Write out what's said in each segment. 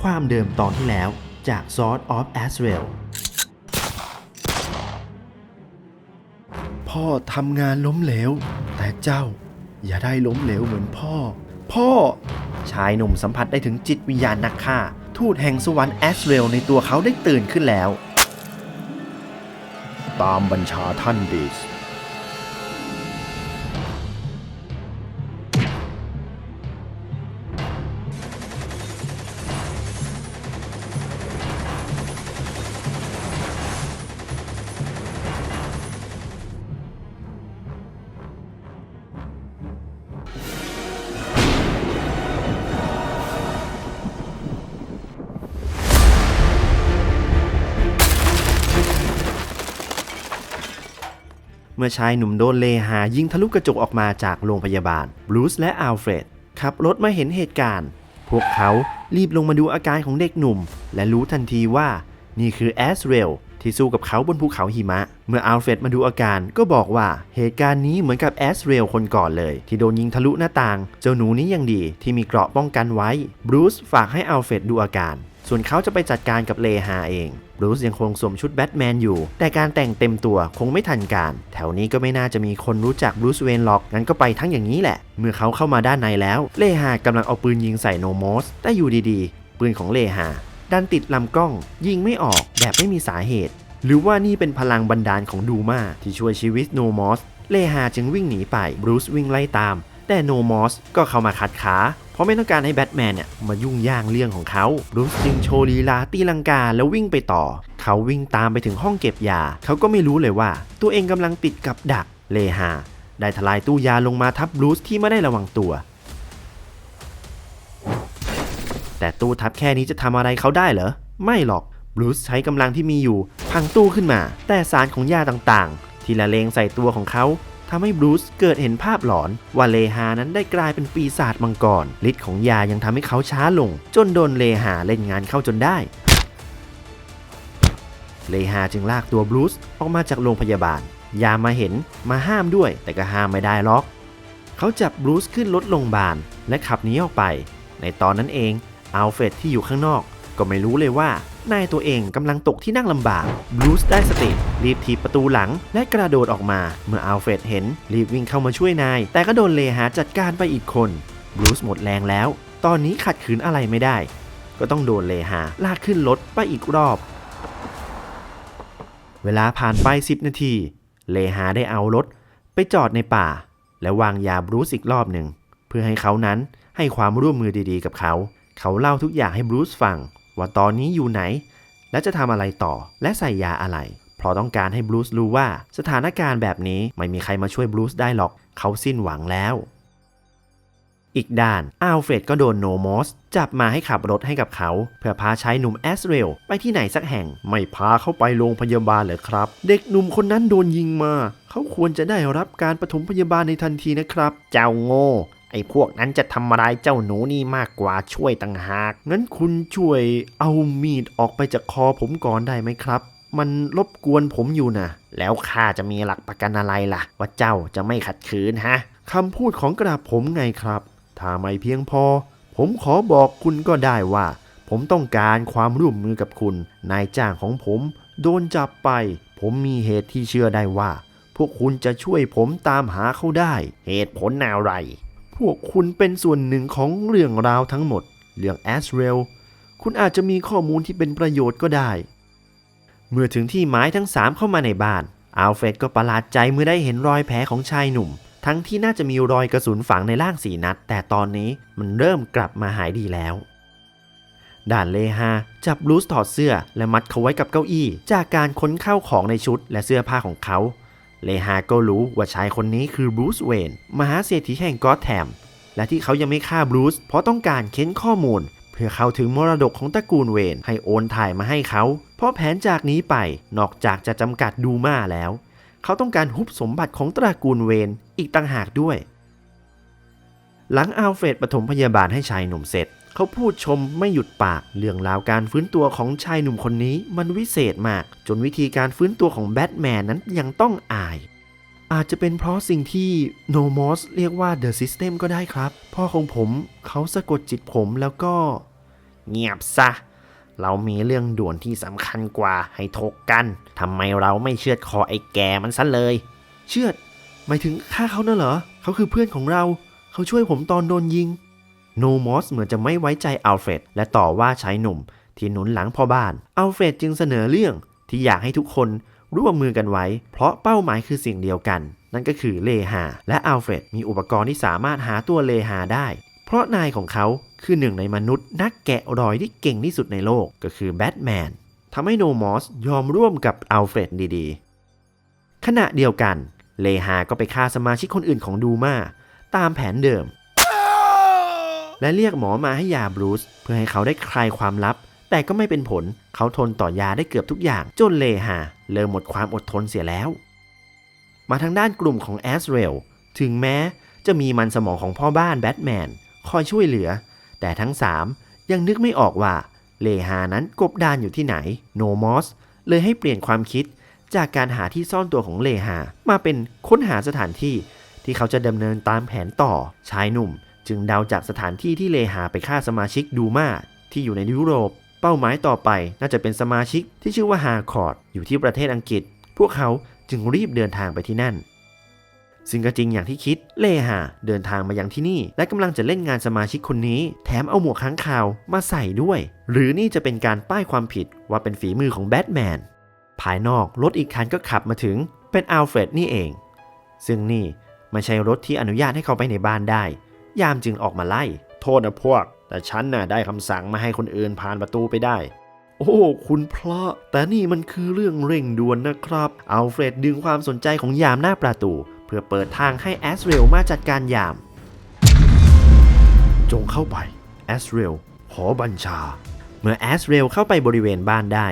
ความเดิมตอนที่แล้วจาก Sword of Azrael พ่อทำงานล้มเหลว แต่เจ้าอย่าได้ล้มเหลวเหมือนพ่อ พ่อ ชายหนุ่มสัมผัสได้ถึงจิตวิญญาณนักฆ่า ทูตแห่งสวรรค์แอสเรลในตัวเขาได้ตื่นขึ้นแล้ว ตามบัญชาท่านดิส มื่อชายหนุ่มโดนเลหายิงทะลุกระจกออกมาจากโรงพยาบาลบรูซและอัลเฟรดขับรถมาเห็นเหตุการณ์ พวกเขารีบลงมาดูอาการของเด็กหนุ่ม และรู้ทันทีว่านี่คือแอสเรลที่สู้กับเขาบนภูเขาหิมะ เมื่ออัลเฟรดมาดูอาการก็บอกว่าเหตุการณ์นี้เหมือนกับแอสเรลคนก่อนเลย ที่โดนยิงทะลุหน้าต่าง เจ้าหนูนี้ยังดีที่มีเกราะป้องกันไว้บรูซฝากให้อัลเฟรดดูอาการ ส่วนเขาจะไปจัดการกับเลฮาเองบรูซยังคงสวมชุดแบทแมนอยู่ แต่การแต่งเต็มตัวคงไม่ทันการ แถวนี้ก็ไม่น่าจะมีคนรู้จักบรูซเวนหรอก งั้นก็ไปทั้งอย่างนี้แหละ เมื่อเขาเข้ามาด้านในแล้ว เลฮากำลังเอาปืนยิงใส่โนมอสแต่อยู่ดีๆ ปืนของเลฮาดันติดลำกล้อง ยิงไม่ออกแบบไม่มีสาเหตุ หรือว่านี่เป็นพลังบันดาลของดูมาที่ช่วยชีวิตโนมอส เลฮาจึงวิ่งหนีไป บรูซวิ่งไล่ตาม แต่โนมอสก็เข้ามาขัดขา เพราะไม่ต้องการให้แบทแมนเนี่ยมายุ่งย่างเรื่องของเขาบรูซจึงโชว์ลีลาตีลังกาแล้ววิ่งไปต่อ เขาวิ่งตามไปถึงห้องเก็บยา เขาก็ไม่รู้เลยว่า ตัวเองกำลังติดกับดักเลฮาได้ทลายตู้ยาลงมาทับบรูซที่ไม่ได้ระวังตัว แต่ตู้ทับแค่นี้จะทำอะไรเขาได้เหรอ ไม่หรอก บรูซใช้กำลังที่มีอยู่ พังตู้ขึ้นมา แต่สารของยาต่างๆ ที่ละเลงใส่ตัวของเขา ทำให้บรูซเกิดเห็นภาพหลอนว่าเลฮานั้นได้กลายเป็นปีศาจมังกรฤทธิ์ของยายังทำให้เขาช้าลง จนโดนเลฮาเล่นงานเข้าจนได้ เลฮาจึงลากตัวบรูซออกมาจากโรงพยาบาล ยามาเห็นมาห้ามด้วย แต่ก็ห้ามไม่ได้หรอก เขาจับบรูซขึ้นรถโรงพยาบาลและขับหนีออกไป ในตอนนั้นเองอัลเฟรดที่อยู่ข้างนอก ก็ไม่รู้เลยว่านายตัวเองกำลังตกที่นั่งลำบากบรูซได้สติรีบถีบประตูหลัง และกระโดดออกมา เมื่ออัลเฟรดเห็นรีบวิ่งเข้ามาช่วยนาย แต่ก็โดนเลหาจัดการไปอีกคนบรูซหมดแรงแล้ว ตอนนี้ขัดขืนอะไรไม่ได้ ก็ต้องโดนเลหาลากขึ้นรถไปอีกรอบ เวลาผ่านไป 10 นาที เลหาได้เอารถ ไปจอดในป่า และวางยาบรูซอีกรอบหนึ่ง เพื่อให้เขานั้นให้ความร่วมมือดีๆ กับเขา เขาเล่าทุกอย่างให้บรูซฟัง ว่าตอนนี้อยู่ไหน และจะทำอะไรต่อและใส่ยาอะไร เพราะต้องการให้บรูซรู้ว่าสถานการณ์แบบนี้ไม่มีใครมาช่วยบรูซได้หรอก เขาสิ้นหวังแล้ว อีกด้านอัลเฟรดก็โดนโนมอสจับมาให้ขับรถให้กับเขา เพื่อพาชายหนุ่มแอสเรลไปที่ไหนสักแห่ง ไม่พาเขาไปโรงพยาบาลเลยครับ เด็กหนุ่มคนนั้นโดนยิงมา เขาควรจะได้รับการปฐมพยาบาลในทันทีนะครับ เจ้าโง่ ไอ้พวกนั้นจะทำร้ายเจ้าหนูนี่มากกว่าช่วยต่างหาก งั้นคุณช่วยเอามีดออกไปจากคอผมก่อนได้ไหมครับ มันรบกวนผมอยู่นะแล้วข้าจะมีหลักประกันอะไรล่ะ ว่าเจ้าจะไม่ขัดขืนฮะคำพูดของกระผมไงครับ ถ้าไม่เพียงพอ ผมขอบอกคุณก็ได้ว่า ผมต้องการความร่วมมือกับคุณ นายจ้างของผมโดนจับไป ผมมีเหตุที่เชื่อได้ว่า พวกคุณจะช่วยผมตามหาเขาได้ เหตุผลอะไร พวกคุณเป็นส่วนหนึ่งของเรื่องราวทั้งหมด เรื่องแอสเรลคุณอาจจะมีข้อมูลที่เป็นประโยชน์ก็ได้ เมื่อถึงที่หมายทั้งสามเข้ามาในบ้าน อัลเฟรดก็ประหลาดใจเมื่อได้เห็นรอยแผลของชายหนุ่ม ทั้งที่น่าจะมีรอยกระสุนฝังในร่างสีนัด แต่ตอนนี้มันเริ่มกลับมาหายดีแล้วด่านเลฮาจับบรูซถอดเสื้อและมัดเขาไว้กับเก้าอี้ จากการค้นเข้าของในชุดและเสื้อผ้าของเขา เลฮาก็รู้ว่าชายคนนี้คือบรูซเวนมหาเศรษฐีแห่งกอตแทมและที่เขายังไม่ฆ่าบรูซเพราะต้องการเค้นข้อมูล เพื่อเข้าถึงมรดกของตระกูลเวนให้โอนถ่ายมาให้เขา เพราะแผนจากนี้ไปนอกจากจะจำกัดดูมาแล้ว เขาต้องการฮุบสมบัติของตระกูลเวนอีกต่างหากด้วย หลังอัลเฟรดปฐมพยาบาลให้ชายหนุ่มเสร็จ เขาพูดชมไม่หยุดปาก เรื่องราวการฟื้นตัวของชายหนุ่มคนนี้มันวิเศษมาก จนวิธีการฟื้นตัวของแบทแมนนั้นยังต้องอาย อาจจะเป็นเพราะสิ่งที่โนมอสเรียกว่า The System ก็ได้ครับ พ่อของผมเขาสะกดจิตผมแล้วก็ เงียบซะ เรามีเรื่องด่วนที่สำคัญกว่าให้ถกกันทำไมเราไม่เชือดคอไอ้แกมันซะเลย เชือดหมายถึงฆ่าเขาน่ะเหรอ เขาคือเพื่อนของเรา เขาช่วยผมตอนโดนยิง นมอสเหมือนจะไม่ไว้ใจอัลเฟรดและต่อว่าชายหนุ่ม ที่หนุนหลังพ่อบ้านอัลเฟรดจึงเสนอเรื่องที่อยากให้ทุกคนร่วมมือกันไว้ เพราะเป้าหมายคือสิ่งเดียวกัน นั่นก็คือเลหา และอัลเฟรดมีอุปกรณ์ที่สามารถหาตัวเลหาได้ เพราะนายของเขาคือหนึ่งในมนุษย์นักแกะรอยที่เก่งที่สุดในโลกก็คือแบทแมนทำให้โนมอสยอมร่วมกับอัลเฟรดดีๆ ขณะเดียวกัน เลหาก็ไปฆ่าสมาชิกคนอื่นของดูมาตามแผนเดิม และเรียกหมอมาให้ยาบรูซเพื่อให้เขาได้คลายความลับ แต่ก็ไม่เป็นผล เขาทนต่อยาได้เกือบทุกอย่าง จนเลหาเริ่มหมดความอดทนเสียแล้ว มาทางด้านกลุ่มของแอสเรลถึงแม้จะมีมันสมองของพ่อบ้านแบทแมนคอยช่วยเหลือ แต่ทั้ง3ยังนึกไม่ออกว่าเลหานั้นกบดานอยู่ที่ไหน โนมอสเลยให้เปลี่ยนความคิดจากการหาที่ซ่อนตัวของเลหามาเป็นค้นหาสถานที่ที่เขาจะดำเนินตามแผนต่อชายหนุ่ม จึงเดาจากสถานที่ที่เลหาไปฆ่าสมาชิกดูมาที่อยู่ในยุโรป เป้าหมายต่อไปน่าจะเป็นสมาชิกที่ชื่อว่าฮาคอร์ดอยู่ที่ประเทศอังกฤษ พวกเขาจึงรีบเดินทางไปที่นั่น ซึ่งก็จริงอย่างที่คิดเลหาเดินทางมายังที่นี่ และกำลังจะเล่นงานสมาชิกคนนี้ แถมเอาหมวกค้างคาวมาใส่ด้วย หรือนี่จะเป็นการป้ายความผิดว่าเป็นฝีมือของแบทแมนภายนอกรถอีกคันก็ขับมาถึงเป็นอัลเฟรดนี่เอง ซึ่งนี่ไม่ใช่รถที่อนุญาตให้เขาไปในบ้านได้ ยามจึงออกมาไล่ โทษนะพวก แต่ฉันน่ะได้คำสั่งมาให้คนอื่นผ่านประตูไปได้ โอ้ คุณพระแต่นี่มันคือเรื่องเร่งด่วนนะครับ อัลเฟรดดึงความสนใจของยามหน้าประตู เพื่อเปิดทางให้แอสเรลมาจัดการยาม จงเข้าไปแอสเรลขอบัญชา เมื่อแอสเรลเข้าไปบริเวณบ้านได้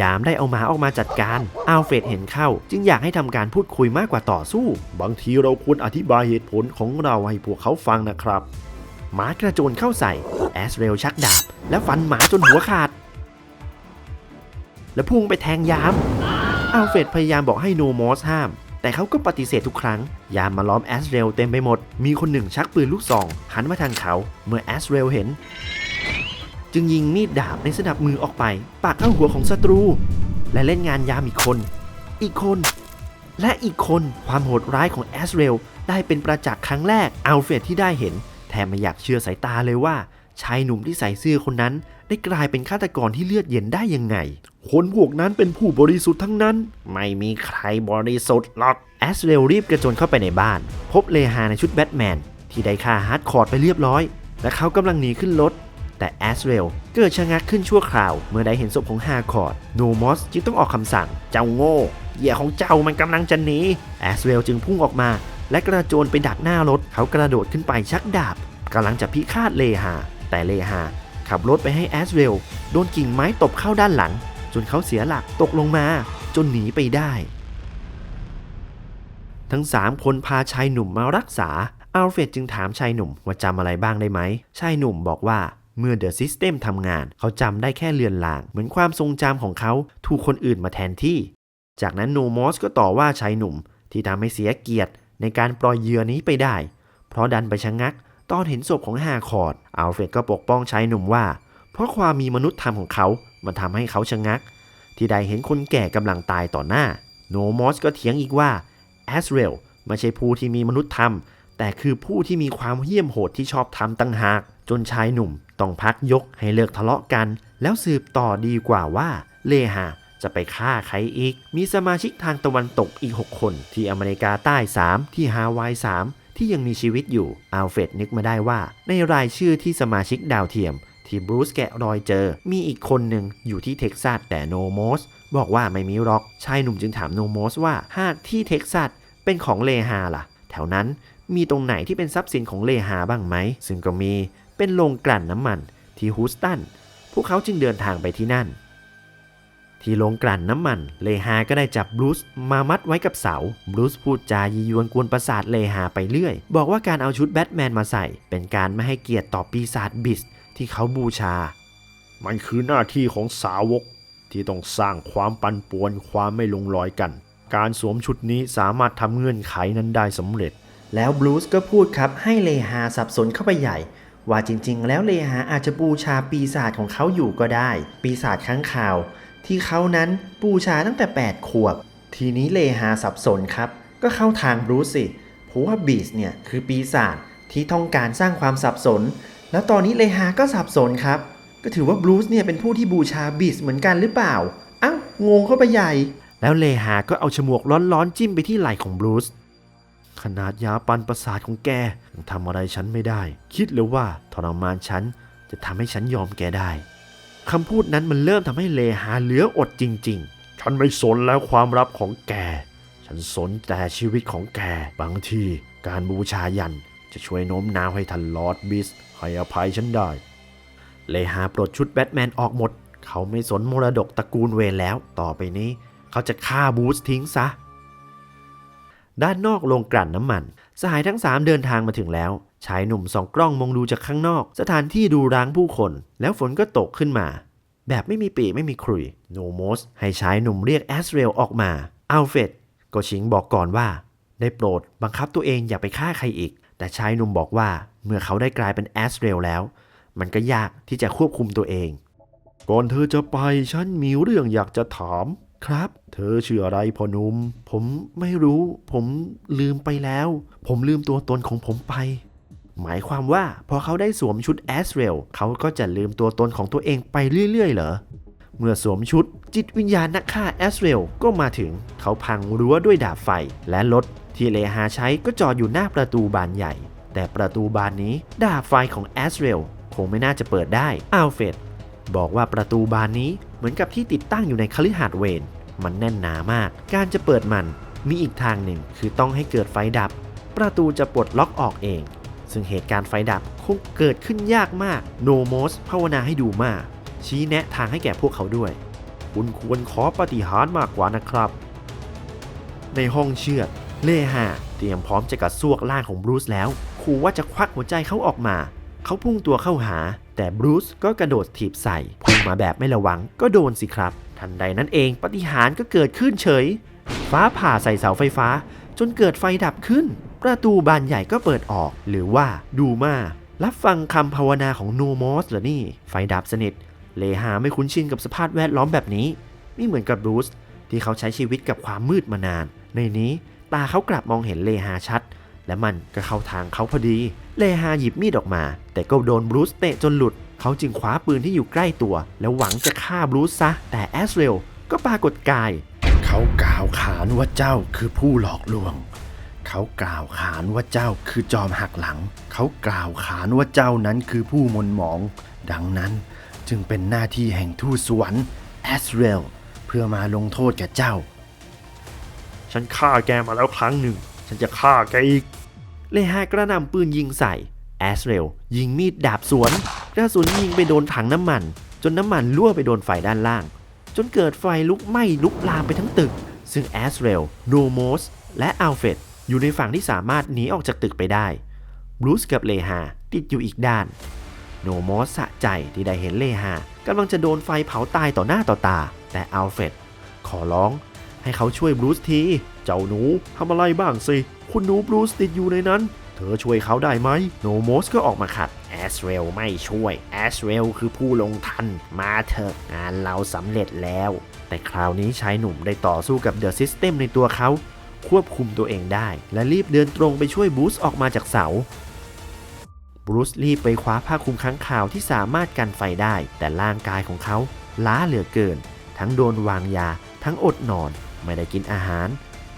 ยามได้เอาหมาออกมาจัดการ อัลเฟรดเห็นเข้า จึงอยากให้ทำการพูดคุยมากกว่าต่อสู้ บางทีเราควรอธิบายเหตุผลของเราให้พวกเขาฟังนะครับ หมากระโจนเข้าใส่ แอสเรลชักดาบ และฟันหมาจนหัวขาด และพุ่งไปแทงยาม อัลเฟรดพยายามบอกให้โนมอสห้าม แต่เขาก็ปฏิเสธทุกครั้ง ยามมาล้อมแอสเรลเต็มไปหมด มีคนหนึ่งชักปืนลูกซองหันมาทางเขา เมื่อแอสเรลเห็น จึงยิงมีดดาบในสนับมือออกไป ปากเข้าหัวของศัตรู และเล่นงานยามอีกคน อีกคน และอีกคนความโหดร้ายของแอสเรลได้เป็นประจักษ์ครั้งแรกอัลเฟรดที่ได้เห็น แทบไม่อยากเชื่อสายตาเลยว่า ชายหนุ่มที่ใส่เสื้อคนนั้น ได้กลายเป็นฆาตกรที่เลือดเย็นได้ยังไง คนพวกนั้นเป็นผู้บริสุทธิ์ทั้งนั้น ไม่มีใครบริสุทธิ์หรอกแอสเรลรีบกระโจนเข้าไปในบ้าน พบเลฮาในชุดแบทแมนที่ได้ฆ่าฮาร์ดคอร์ดไปเรียบร้อย และเขากำลังหนีขึ้นรถ แต่แอสเรลเกิดชะงักขึ้นชั่วคราว เมื่อได้เห็นศพของฮาคอร์ดโนมอสจึงต้องออกคำสั่ง เจ้าโง่เหยื่อของเจ้ามันกำลังจะหนีแอสเรลจึงพุ่งออกมา และกระโจนไปดักหน้ารถ เขากระโดดขึ้นไปชักดาบกำลังจะพิฆาตเลฮาแต่เลฮาขับรถไปให้แอสเรลโดนกิ่งไม้ตบเข้าด้านหลัง จนเขาเสียหลักตกลงมา จนหนีไปได้ทั้ง 3 คนพาชายหนุ่มมารักษา อัลเฟรดจึงถามชายหนุ่มว่าจำอะไรบ้างได้ไหม ชายหนุ่มบอกว่า เมื่อเดอะซิสเต็มทำงาน เขาจำได้แค่เลือนลาง เหมือนความทรงจำของเขาถูกคนอื่นมาแทนที่ จากนั้นโนมอสก็ต่อว่าชายหนุ่ม ที่ทำให้เสียเกียรติในการปล่อยเหยื่อนี้ไปได้ เพราะดันไปชะงัก ตอนเห็นศพของฮาคอร์ดอัลเฟรดก็ปกป้องชายหนุ่มว่า เพราะความมีมนุษยธรรมของเขา มันทำให้เขาชะงัก ที่ได้เห็นคนแก่กำลังตายต่อหน้า โนมอสก็เถียงอีกว่าแอสเรลไม่ใช่ผู้ที่มีมนุษยธรรม แต่คือผู้ที่มีความเหี้ยมโหดที่ชอบทำตั้งหาก จนชายหนุ่มต้องพักยกให้เลิกทะเลาะกัน แล้วสืบต่อดีกว่าว่าเลหาจะไปฆ่าใครอีก มีสมาชิกทางตะวันตกอีก 6 คนที่อเมริกาใต้ 3 ที่ฮาวาย3 ที่ยังมีชีวิตอยู่อัลเฟรดนึกมาได้ว่า ในรายชื่อที่สมาชิกดาวเทียม ที่บรูซแกะรอยเจอ มีอีกคนหนึ่งอยู่ที่เท็กซัสแต่โนโมสบอกว่าไม่มีหรอก ชายหนุ่มจึงถามโนโมสว่าหากที่เท็กซัสเป็นของเลฮาล่ะ แถวนั้นมีตรงไหนที่เป็นทรัพย์สินของเลฮาบ้างไหม ซึ่งก็มี เป็นโรงกลั่นน้ำมันที่ฮูสตัน พวกเขาจึงเดินทางไปที่นั่น ที่โรงกลั่นน้ำมัน เลฮาก็ได้จับบรูซมามัดไว้กับเสา บรูซพูดจายียวนกวนประสาทเลฮาไปเรื่อย บอกว่าการเอาชุดแบทแมนมาใส่ เป็นการไม่ให้เกียรติต่อปีศาจบิสที่เขาบูชา มันคือหน้าที่ของสาวกที่ต้องสร้างความปั่นป่วนความไม่ลงรอยกัน การสวมชุดนี้สามารถทำเงื่อนไขนั้นได้สำเร็จ แล้วบรูซก็พูดครับให้เลฮาสับสนเข้าไปใหญ่ ว่าจริง ๆ แล้วเลหาอาจจะบูชาปีศาจของเขาอยู่ก็ได้ ปีศาจค้างคาว ที่เขานั้นบูชาตั้งแต่ 8 ขวบ ทีนี้เลหาสับสนครับ ก็เข้าทางบรูซสิเพราะว่าบีสเนี่ยคือปีศาจที่ต้องการสร้างความสับสน แล้วตอนนี้เลหาก็สับสนครับ ก็ถือว่าบรูซเนี่ยเป็นผู้ที่บูชาบีสเหมือนกันหรือเปล่าอ้าวงงเข้าไปใหญ่ แล้วเลหาก็เอาฉมวกร้อนๆจิ้มไปที่ไหล่ของบรูซ ขนาดยาปันประสาทของแกยังทำอะไรฉันไม่ได้ คิดเลยว่าทรมานฉันจะทำให้ฉันยอมแกได้คำพูดนั้นมันเริ่มทำให้เลหาเหลืออดจริง ๆ ฉันไม่สนแล้วความลับของแก ฉันสนแต่ชีวิตของแก บางทีการบูชายันจะช่วยโน้มน้าวให้ท่านลอร์ดบิสให้อภัยฉันได้ เลหาปลดชุดแบทแมนออกหมด เขาไม่สนมรดกตระกูลเวนแล้ว ต่อไปนี้ เขาจะฆ่าบูสทิ้งซะ ด้านนอกโรงกลั่นน้ำมัน สหายทั้งสามเดินทางมาถึงแล้ว ชายหนุ่มสองกล้องมองดูจากข้างนอก สถานที่ดูร้างผู้คน แล้วฝนก็ตกขึ้นมา แบบไม่มีปีไม่มีครุยโนโมสให้ชายหนุ่มเรียกแอสเรลออกมาอัลเฟรดก็ชิงบอกก่อนว่า ได้โปรดบังคับตัวเองอย่าไปฆ่าใครอีก แต่ชายหนุ่มบอกว่าเมื่อเขาได้กลายเป็นแอสเรลแล้ว มันก็ยากที่จะควบคุมตัวเอง ก่อนเธอจะไปฉันมีเรื่องอยากจะถาม ครับ เธอชื่ออะไรพ่อนุ่ม ผมไม่รู้ ผมลืมไปแล้ว ผมลืมตัวตนของผมไป หมายความว่าพอเขาได้สวมชุดแอสเรลเขาก็จะลืมตัวตนของตัวเองไปเรื่อย ๆ เหรอ เมื่อสวมชุดจิตวิญญาณนักฆ่าแอสเรลก็มาถึง เขาพังรั้วด้วยดาบไฟ และรถที่เลหาใช้ก็จอดอยู่หน้าประตูบานใหญ่ แต่ประตูบานนี้ดาบไฟของแอสเรลคงไม่น่าจะเปิดได้อัลเฟด บอกว่าประตูบานนี้เหมือนกับที่ติดตั้งอยู่ในคฤหาสน์เวนมันแน่นหนามาก การจะเปิดมันมีอีกทางหนึ่งคือต้องให้เกิดไฟดับ ประตูจะปลดล็อกออกเอง ซึ่งเหตุการณ์ไฟดับคงเกิดขึ้นยากมากโนโมสภาวนาให้ดูมากชี้แนะทางให้แก่พวกเขาด้วย คุณควรขอปฏิหารมากกว่านะครับ ในห้องเชือดเล่หาเตรียมพร้อมจะกัดซวกล่างของบรูซแล้วขู่ว่าจะควักหัวใจเขาออกมา เขาพุ่งตัวเข้าหา แต่บรูซก็กระโดดถีบใส่พุ่งมาแบบไม่ระวังก็โดนสิครับ ทันใดนั้นเองปฏิหารก็เกิดขึ้นเฉย ฟ้าผ่าใส่เสาไฟฟ้า จนเกิดไฟดับขึ้น ประตูบานใหญ่ก็เปิดออก หรือว่าดูมารับฟังคำภาวนาของโนมอสเหรอนี่ ไฟดับสนิท เลหาไม่คุ้นชินกับสภาพแวดล้อมแบบนี้ ไม่เหมือนกับบรูซที่เขาใช้ชีวิตกับความมืดมานาน ในนี้ตาเขากลับมองเห็นเลหาชัด และมันก็เข้าทางเขาพอดี เลฮาหยิบมีดออกมา แต่ก็โดนบรูซเตะจนหลุด เขาจึงคว้าปืนที่อยู่ใกล้ตัว แล้วหวังจะฆ่าบรูซซะ แต่แอสเรลก็ปรากฏกาย เขากล่าวขานว่าเจ้าคือผู้หลอกลวง เขากล่าวขานว่าเจ้าคือจอมหักหลัง เขากล่าวขานว่าเจ้านั้นคือผู้มนหมอง ดังนั้นจึงเป็นหน้าที่แห่งทูตสวรรค์แอสเรลเพื่อมาลงโทษแก่เจ้า ฉันฆ่าแกมาแล้วครั้งหนึ่ง ฉันจะฆ่าแกอีก เลฮากระหน่ำปืนยิงใส่ แอสเรลยิงมีดดาบสวน กระสุนยิงไปโดนถังน้ำมัน จนน้ำมันรั่วไปโดนไฟด้านล่าง จนเกิดไฟลุกไหม้ลุกลามไปทั้งตึก ซึ่งแอสเรลโนโมสและอัลเฟดอยู่ในฝั่งที่สามารถหนีออกจากตึกไปได้บรูซกับเลฮาติดอยู่อีกด้าน โนโมสสะใจที่ได้เห็นเลฮากำลังจะโดนไฟเผาตายต่อหน้าต่อตา แต่อัลเฟดขอร้อง ให้เขาช่วยบรูซที เจ้าหนูทำอะไรบ้างสิ คุณหนูบรูซติดอยู่ในนั้น เธอช่วยเขาได้ไหม โนโมสก็ออกมาขัด แอสเรลไม่ช่วย แอสเรลคือผู้ลงทัน มาเถอะงานเราสำเร็จแล้ว แต่คราวนี้ชายหนุ่มได้ต่อสู้กับเดอะซิสเต็มในตัวเขา ควบคุมตัวเองได้ และรีบเดินตรงไปช่วยบรูซออกมาจากเสาบรูซรีบไปคว้าผ้าคลุมค้างคาวที่สามารถกันไฟได้ แต่ร่างกายของเขาล้าเหลือเกิน ทั้งโดนวางยา ทั้งอดนอน ไม่ได้กินอาหาร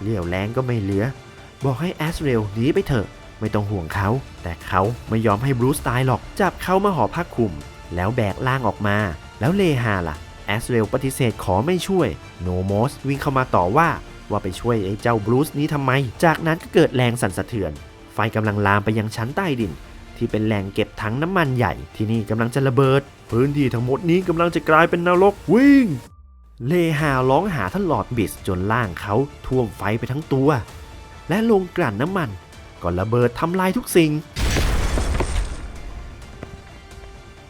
เลี้ยวแรงก็ไม่เหลือ บอกให้แอสเรลหนีไปเถอะ ไม่ต้องห่วงเขา แต่เขาไม่ยอมให้บรูซตายหรอก จับเขามาห่อผ้าคลุม แล้วแบกล่างออกมา แล้วเลฮาล่ะ แอสเรลปฏิเสธขอไม่ช่วย โนโมสวิ่งเข้ามาต่อว่า ว่าไปช่วยไอ้เจ้าบรูซนี้ทำไม จากนั้นก็เกิดแรงสั่นสะเทือน ไฟกำลังลามไปยังชั้นใต้ดิน ที่เป็นแหล่งเก็บถังน้ำมันใหญ่ ที่นี่กำลังจะระเบิด พื้นที่ทั้งหมดนี้กำลังจะกลายเป็นนรกวิ่ง เลฮาร้องหาท่านหลอดบิสจนล่างเขาท่วมไฟไปทั้งตัว และลงกลั่นน้ำมันก็ระเบิดทำลายทุกสิ่ง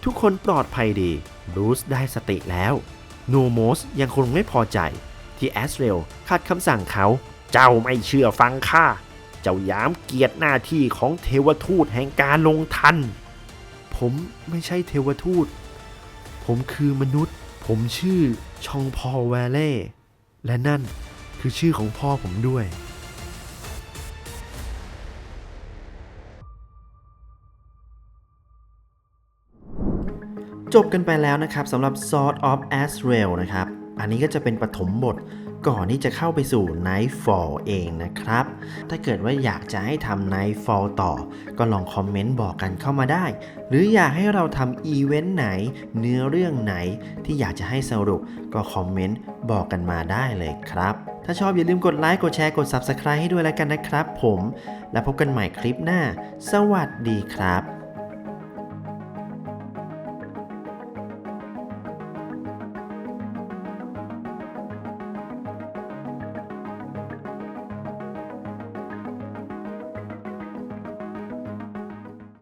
ทุกคนปลอดภัยดีบรูซได้สติแล้วโนโมสยังคงไม่พอใจ ที่แอสเรลขัดคำสั่งเขา เจ้าไม่เชื่อฟังข้า เจ้ายามเกียรติหน้าที่ของเทวทูตแห่งการลงทัน ผมไม่ใช่เทวทูต ผมคือมนุษย์ ผมชื่อชองพอลแวเล่ และนั่นคือชื่อของพ่อผมด้วย จบกันไปแล้วนะครับสำหรับ Sword of Azrael นะครับ อันนี้ก็จะเป็นปฐมบท ก่อนที่จะเข้าไปสู่ Nightfall เองนะครับ ถ้าเกิดว่าอยากจะให้ทำ Nightfall ต่อ ก็ลองคอมเมนต์บอกกันเข้ามาได้ หรืออยากให้เราทำอีเวนต์ไหน เนื้อเรื่องไหนที่อยากจะให้สรุป ก็คอมเมนต์บอกกันมาได้เลยครับ ถ้าชอบอย่าลืมกดไลค์ กดแชร์ กด Subscribe ให้ด้วยแล้วกันนะครับผม แล้วพบกันใหม่คลิปหน้า สวัสดีครับ